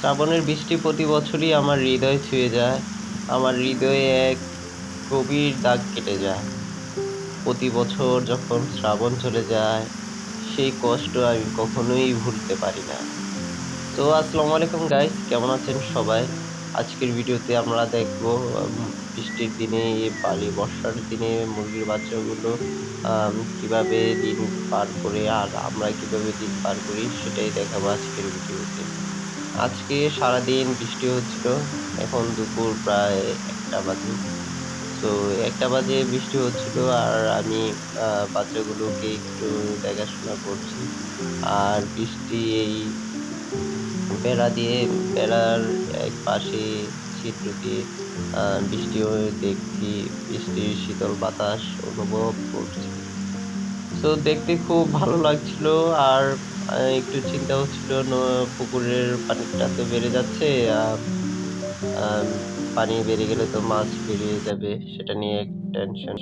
শ্রাবণের বৃষ্টি প্রতি বছরই আমার হৃদয় ছুঁয়ে যায়। আমার হৃদয়ে এক গভীর দাগ কেটে যায়। প্রতি বছর যখন শ্রাবণ চলে যায়, সেই কষ্ট আমি কখনোই ভুলতে পারি না। তো, আসসালামু আলাইকুম গাইস কেমন আছেন সবাই? আজকের ভিডিওতে আমরা দেখব বৃষ্টির দিনে, বালি বর্ষার দিনে মুরগির বাচ্চাগুলো কীভাবে দিন পার করে আর আমরা কীভাবে দিন পার করি, সেটাই দেখাবো আজকের ভিডিওতে। আজকে সারাদিন বৃষ্টি হচ্ছিল। এখন দুপুর প্রায় একটা বাজে। তো একটা বাজে বৃষ্টি হচ্ছিল আর আমি বাচ্চাগুলোকে একটু দেখাশোনা করছি। আর বৃষ্টি এই বেড়া দিয়ে বেড়ার এক পাশে ছিদ্র দিয়ে আহ, বৃষ্টিও দেখছি বৃষ্টির শীতল বাতাস অনুভব করছি। তো দেখতে খুব ভালো লাগছিল আর একটু চিন্তা হচ্ছিল পুকুরের পানিটা তো বেড়ে যাচ্ছে পানি বেড়ে গেলে তো মাছ বেরিয়ে যাবে, সেটা নিয়ে টেনশন